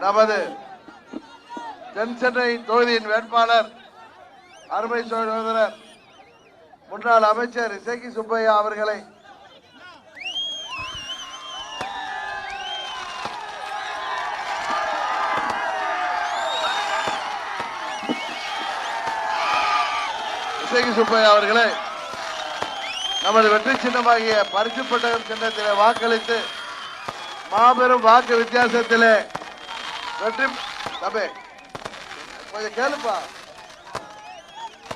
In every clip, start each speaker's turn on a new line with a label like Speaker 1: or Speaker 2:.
Speaker 1: நமது தென் சென்னை தொகுதியின் வேட்பாளர் அருமை சகோதரர் முன்னாள் அமைச்சர் இசைக்கி சுப்பையா அவர்களை இசைக்கி சுப்பையா அவர்களை நமது வெற்றி சின்னமாகிய பரிசு பெட்டகம் சின்னத்திலே வாக்களித்து மாபெரும் வாக்கு வித்தியாசத்திலே வெற்றி தம்பி கொஞ்சம் கேளுப்பா.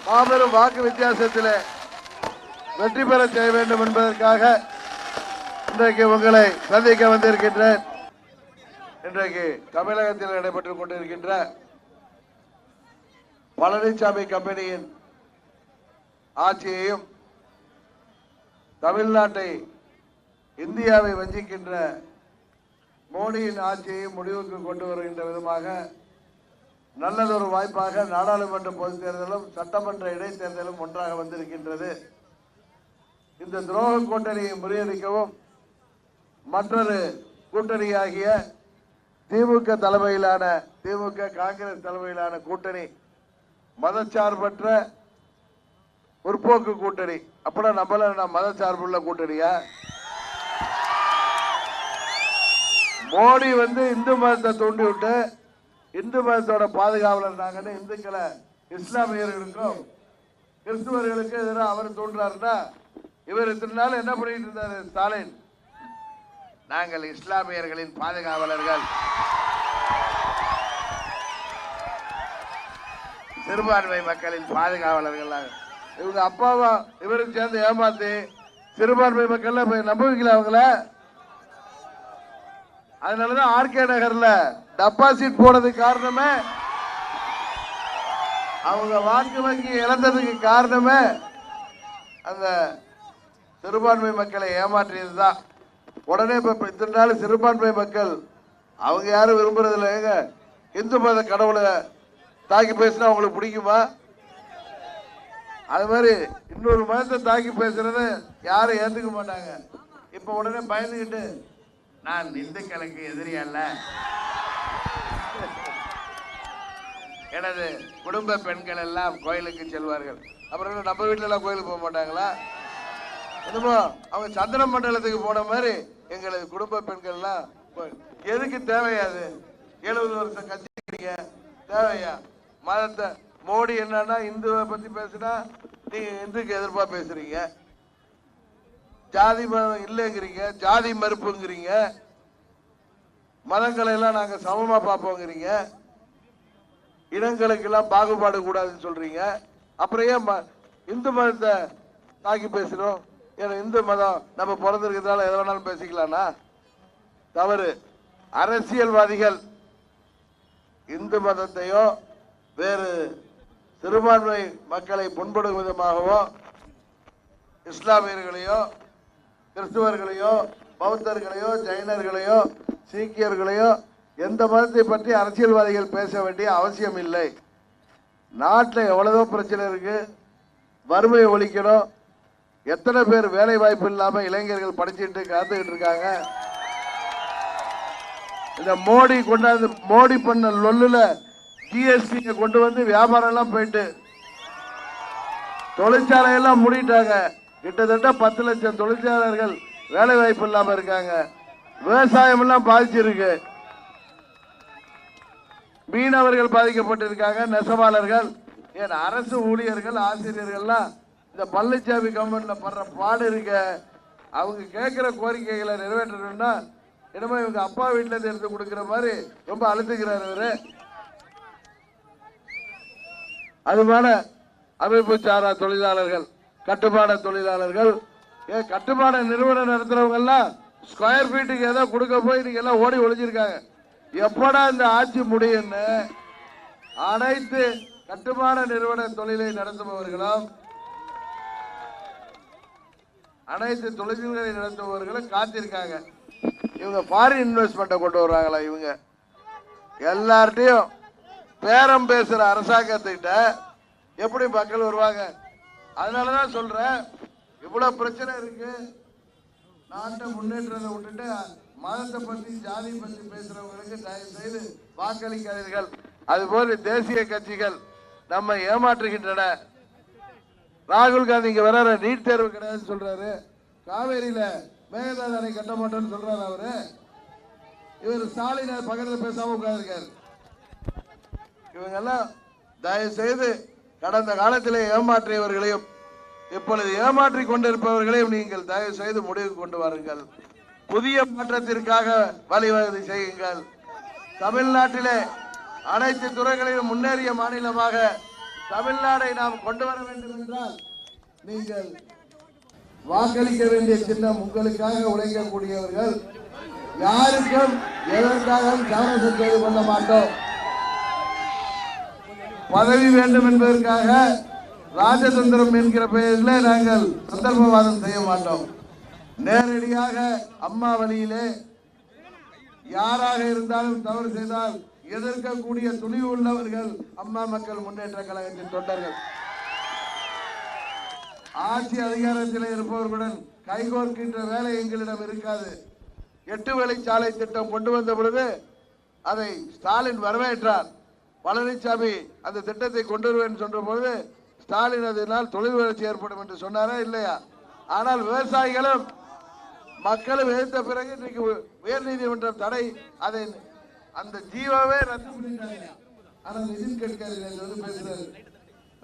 Speaker 1: மாபெரும் வாக்கு வித்தியாசத்தில் வெற்றி பெற செய்ய வேண்டும் என்பதற்காக இன்றைக்கு உங்களை சந்திக்க வந்திருக்கின்றேன். இன்றைக்கு தமிழகத்தில் நடைபெற்றுக் கொண்டிருக்கின்ற பழனிசாமி கம்பெனியின் ஆட்சியையும் தமிழ்நாட்டை இந்தியாவை வஞ்சிக்கின்ற மோடியின் ஆட்சியை முடிவுக்கு கொண்டு வருகின்ற விதமாக நல்லதொரு வாய்ப்பாக நாடாளுமன்ற பொதுத் தேர்தலும் சட்டமன்ற இடைத்தேர்தலும் ஒன்றாக வந்திருக்கின்றது. இந்த துரோக கூட்டணியை முறியடிக்கவும் மற்றொரு கூட்டணியாகிய திமுக தலைமையிலான திமுக காங்கிரஸ் தலைமையிலான கூட்டணி மதச்சார்பற்ற முற்போக்கு கூட்டணி. அப்படா நம்மள நான் மதச்சார்புள்ள கூட்டணியா? மோடி வந்து இந்து மதத்தை தூண்டி விட்டு இந்து மதத்தோட பாதுகாவலர் நாங்கன்னு இந்துக்களை இஸ்லாமியர்களுக்கும் கிறிஸ்துவர்களுக்கு எதிராக அவர் தோன்றாருன்னா இவர் இத்தனை நாள் என்ன பண்ணிட்டு இருந்தாரு ஸ்டாலின்? நாங்கள் இஸ்லாமியர்களின் பாதுகாவலர்கள். சிறுபான்மை மக்களின் பாதுகாவலர்கள் இவங்க அப்பாவா இவரும் சேர்ந்து ஏமாத்தி சிறுபான்மை மக்கள் நம்புவீங்களா அவங்கள? அதனாலதான் ஆர்கே நகர்ல டெபாசிட் போனதுக்கு காரணமே அவங்க வாக்கு வங்கி இழந்ததுக்கு காரணமே அந்த சிறுபான்மை மக்களை ஏமாற்றியது தான் உடனே இப்போ இத்தனை நாள் சிறுபான்மை மக்கள் அவங்க யாரும் விரும்புறது இல்லைங்க இந்து மத கடவுளை தாக்கி பேசினா அவங்களுக்கு பிடிக்குமா? அது மாதிரி இன்னொரு மதத்தை தாக்கி பேசுறது யாரும் ஏற்றுக்க மாட்டாங்க. இப்போ உடனே பயந்துக்கிட்டு நான் இந்துக்களுக்கு எதிரி அல்ல. எனது குடும்ப பெண்கள் எல்லாம் கோயிலுக்கு செல்வார்கள். அப்புறம் என்ன நம்ம வீட்டுல கோயிலுக்கு போக மாட்டாங்களா? என்னமோ அவங்க சந்திர மண்டலத்துக்கு போன மாதிரி எங்களது குடும்ப பெண்கள் எல்லாம் எதுக்கு தேவையாது எழுபது வருஷம் கட்சிக்கிறீங்க தேவையா? மதத்தை மோடி என்னன்னா இந்துவை பத்தி பேசுனா நீங்க இந்துக்கு எதிர்ப்பா பேசுறீங்க. ஜாதி மதம் இல்லைங்கிறீங்க ஜாதி மறுப்புங்கிறீங்க மதங்களை எல்லாம் நாங்க சமமா பார்ப்போங்கிறீங்க இனங்களுக்கெல்லாம் பாகுபாடு கூடாதுன்னு சொல்றீங்க. அப்புறம் ஏன் ம- இந்து மதத்தை தாக்கி பேசுறோம்? ஏன்னா இந்து மதம் நம்ம பிறந்திருக்கிறதால எதை வேணாலும் பேசிக்கலாம்னா தவறு. அரசியல்வாதிகள் இந்து மதத்தையோ வேறு சிறுபான்மை மக்களை புண்படும் விதமாகவோ இஸ்லாமியர்களையோ கிறிஸ்துவர்களையோ பௌத்தர்களையோ ஜைனர்களையோ சீக்கியர்களையோ எந்த மதத்தை பற்றி அரசியல்வாதிகள் பேச வேண்டிய அவசியம் இல்லை. நாட்டில் எவ்வளவோ பிரச்சனை இருக்கு. வறுமையை ஒழிக்கணும். எத்தனை பேர் வேலை வாய்ப்பு இல்லாம இளைஞர்கள் படிச்சுட்டு காத்துக்கிட்டு இருக்காங்க. இந்த மோடி கொண்டாந்து மோடி பண்ண லொல்லுல ஜிஎஸ்டி கொண்டு வந்து வியாபாரம் எல்லாம் போயிட்டு தொழிற்சாலையெல்லாம் மூடிட்டாங்க. கிட்டத்தட்ட பத்து லட்சம் தொழிற்சாலர்கள் வேலை வாய்ப்பு இல்லாம இருக்காங்க. விவசாயம் எல்லாம் பாதிச்சிருக்கு. மீனவர்கள் பாதிக்கப்பட்டிருக்காங்க நெசவாளர்கள் ஏன் அரசு ஊழியர்கள் ஆசிரியர்கள்லாம் இந்த பழனிசாமி கவர்மெண்ட்ல படுற பாடு இருக்க. அவங்க கேட்கிற கோரிக்கைகளை நிறைவேற்றணும்னா என்னமோ இவங்க அப்பா வீட்டுல இருந்து எடுத்து கொடுக்கிற மாதிரி ரொம்ப அழுத்துக்கிறார் இவரு. அதுமான அமைப்பு சாரா தொழிலாளர்கள். கட்டுமான தொழிலாளர்கள் ஏன் கட்டுமான நிறுவனம் நடத்துறவங்க எல்லாம் ஸ்கொயர் ஃபீட்டுக்கு ஏதோ கொடுக்க போய் நீங்க எல்லாம் ஓடி ஒழிஞ்சிருக்காங்க எப்படா இந்த ஆட்சி முடியும்னு அனைத்து கட்டுமான நிறுவன தொழிலை நடத்துபவர்களும் அனைத்து தொழில்களை நடத்துபவர்களும் காத்திருக்காங்க. இவங்க ஃபாரின் இன்வெஸ்ட்மெண்ட்டை கொண்டு வர்றாங்களா இவங்க? எல்லார்ட்டையும் பேரம் பேசுகிற அரசாங்கத்துக்கிட்ட எப்படி மக்கள் வருவாங்க? அதனாலதான் சொல்றேன் இவ்வளவு பிரச்சனை இருக்கு. நாட்டை முன்னேற்றத்தை விட்டுட்டு மதத்தை பத்தி ஜாதி பத்தி பேசுறவங்களுக்கு தயவு செய்து வாக்களிக்காதீர்கள். அதுபோல தேசிய கட்சிகள் நம்ம ஏமாற்றுகின்றன. ராகுல் காந்தி இங்க வர நீட் தேர்வு கிடையாதுன்னு சொல்றாரு. காவேரியில மேகதாது அணை கட்ட மாட்டோம்னு சொல்றாரு அவரு. இவர் ஸ்டாலின் அது பக்கத்துல பேசாம இவங்க இவங்கெல்லாம் தயவு செய்து கடந்த காலத்திலே ஏமாற்றியவர்களையும் இப்பொழுது ஏமாற்றி கொண்டிருப்பவர்களையும் நீங்கள் தயவு செய்து முடிவு கொண்டு வாருங்கள். புதிய மாற்றத்திற்காக வழிவகை செய்யுங்கள். தமிழ்நாட்டிலே அனைத்து துறைகளிலும் முன்னேறிய மாநிலமாக தமிழ்நாடை நாம் கொண்டு வர வேண்டும் என்றால் நீங்கள் வாக்களிக்க வேண்டிய சின்னம் உங்களுக்காக உழைக்கக்கூடியவர்கள் யாருக்கும் எதற்காகவும் சமரசம் செய்து கொள்ள மாட்டோம். பதவி வேண்டும் என்பதற்காக ராஜதந்திரம் என்கிற பெயரில் நாங்கள் சந்தர்ப்பவாதம் செய்ய மாட்டோம். நேரடியாக அம்மா வழியிலே யாராக இருந்தாலும் தவறு செய்தால் எதிர்க்கக்கூடிய துணிவு உள்ளவர்கள் அம்மா மக்கள் முன்னேற்ற கழகத்தின் தொண்டர்கள். ஆட்சி அதிகாரத்தில் இருப்பவர்களுடன் கைகோர்க்கின்ற வேலை எங்களிடம் இருக்காது. எட்டு வழிச்சாலை திட்டம் கொண்டு வந்த பொழுது அதை ஸ்டாலின் வரவேற்றார். பழனிசாமி அந்த திட்டத்தை கொண்டு வருவேன் சொன்ன பொழுது ஸ்டாலின் அதனால் தொழில் வளர்ச்சி ஏற்படும் என்று சொன்னாரா இல்லையா? ஆனால் விவசாயிகளும் மக்களும் எதிர்த்த பிறகு இன்றைக்கு உயர் நீதிமன்றம் தடை அதை அந்த ஜீவாவே ரத்து பண்ணிட்டாங்க. ஆனால் நிதின் கட்கரி நேத்து பேசுறாரு.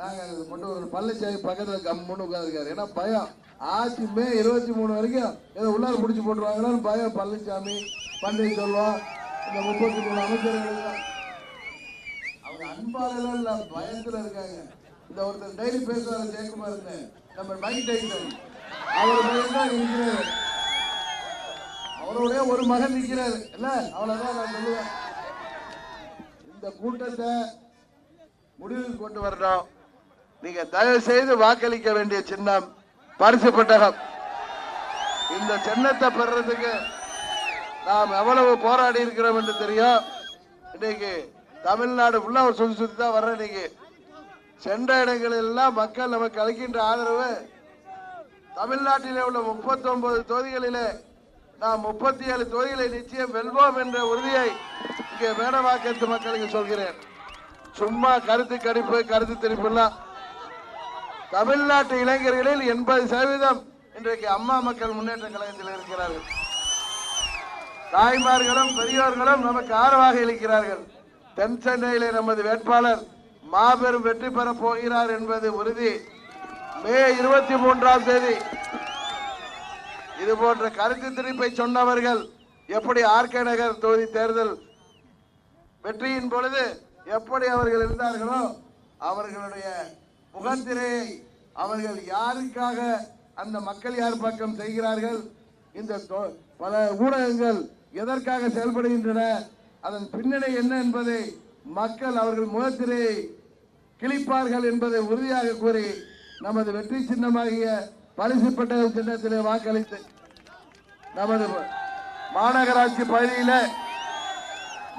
Speaker 1: நாங்க கொண்டு ஒரு பழனிசாமி பக்கத்தில் கம்முன்னு உட்காந்துருக்காரு ஏன்னா பயம். ஆட்சி மே இருபத்தி மூணு வரைக்கும் ஏதோ உள்ளார் பிடிச்சி போட்டுருவாங்களான்னு பயம். பழனிசாமி பன்னீர்செல்வம் இந்த முப்பத்தி மூணு அமைச்சர்கள் தான். அவங்க அன்பாளர்கள் இருக்காங்க. இந்த ஒருத்தர் டெய்லி பேசுவாரு ஜெயக்குமார் நம்ம மைக் டைசன் அவர் பயந்தான் இருக்கிறாரு அவருடைய ஒரு மகன் நிற்கிறார் இல்ல அவ்வளவுதான் நான் சொல்லுவேன். இந்த கூட்டத்தை முடிவுக்கு கொண்டு வரணும் நீங்க தயவு செய்து வாக்களிக்க வேண்டிய சின்னம் பரிசு பெட்டகம் இந்த சின்னத்தை பெறதுக்கு நாம் எவ்வளவு போராடி இருக்கிறோம் என்று தெரியும். இன்னைக்கு தமிழ்நாடு ஃபுல்லாக ஒரு சுற்றி சுற்றி தான் வர்றேன் இன்னைக்கு. சென்ற இடங்களெல்லாம் மக்கள் நமக்கு அளிக்கின்ற ஆதரவு தமிழ்நாட்டிலே உள்ள 39 தொகுதிகளிலே நாம் முப்பத்தி ஏழு தொகுதிகளை நிச்சயம் வெல்வோம் என்ற உறுதியை இங்கே வேடவாக்கத்து மக்களுக்கு சொல்கிறேன். சும்மா கருத்து கணிப்பு கருத்து தெரிப்புலாம் தமிழ்நாட்டு இளைஞர்களில் எண்பது சதவீதம் இன்றைக்கு அம்மா மக்கள் முன்னேற்ற கழகத்தில் இருக்கிறார்கள். தாய்மார்களும் பெரியோர்களும் நமக்கு ஆதரவாக இருக்கிறார்கள். தென் சென்னையிலே நமது வேட்பாளர் மாபெரும் வெற்றி பெறப் போகிறார் என்பது உறுதி. மே இருபத்தி மூன்றாம் தேதி. இது போன்ற கருத்து திரிப்பை சொன்னவர்கள் எப்படி ஆர்கே நகர் தொகுதி தேர்தல் வெற்றியின் பொழுது எப்படி அவர்கள் இருந்தார்களோ அவர்களுடைய முகத்திரையை அவர்கள் யாருக்காக அந்த மக்கள் யார் பக்கம் செய்கிறார்கள் இந்த தொ- பல ஊடகங்கள் எதற்காக செயல்படுகின்றன அதன் பின்னணி என்ன என்பதை மக்கள் அவர்கள் முகத்திலே கிழிப்பார்கள் என்பதை உறுதியாக கூறி நமது வெற்றி சின்னமாகிய பரிசுப்பட்ட சின்னத்திலே வாக்களித்து நமது மாநகராட்சி பகுதியில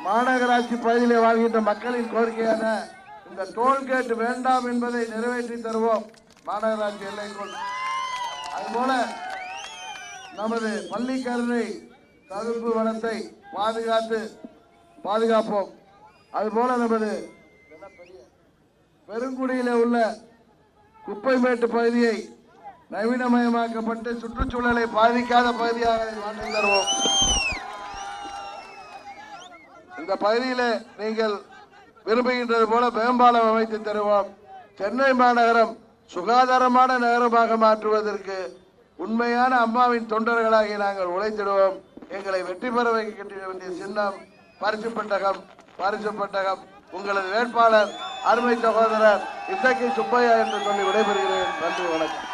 Speaker 1: மாநகராட்சி பகுதியிலே வாழ்கின்ற மக்களின் கோரிக்கையான இந்த டோல்கேட் வேண்டாம் என்பதை நிறைவேற்றி தருவோம் மாநகராட்சி எல்லைக்குள். அதுபோல நமது பள்ளிக்கரணை தடுப்பு வனத்தை பாதுகாத்து பாதுகாப்போம். அதுபோல நமது பெருங்குடியில உள்ள குப்பைமேட்டு பகுதியை நவீனமயமாக்கப்பட்டு சுற்றுச்சூழலை பாதிக்காத பகுதியாக வாழ்ந்து மாற்றி தருவோம். இந்த பகுதியில நீங்கள் விரும்புகின்றது போல மேம்பாலம் அமைத்து தருவோம். சென்னை மாநகரம் சுகாதாரமான நகரமாக மாற்றுவதற்கு உண்மையான அம்மாவின் தொண்டர்களாகி நாங்கள் உழைத்திடுவோம். எங்களை வெற்றி பெற வைக்கின்ற வேண்டிய சின்னம் பரிசு பெட்டகம் பரிசு பெட்டகம் உங்களது வேட்பாளர் அருமை சகோதரர் இசக்கி சுப்பையா என்று சொல்லி விடைபெறுகிறேன். நன்றி வணக்கம்.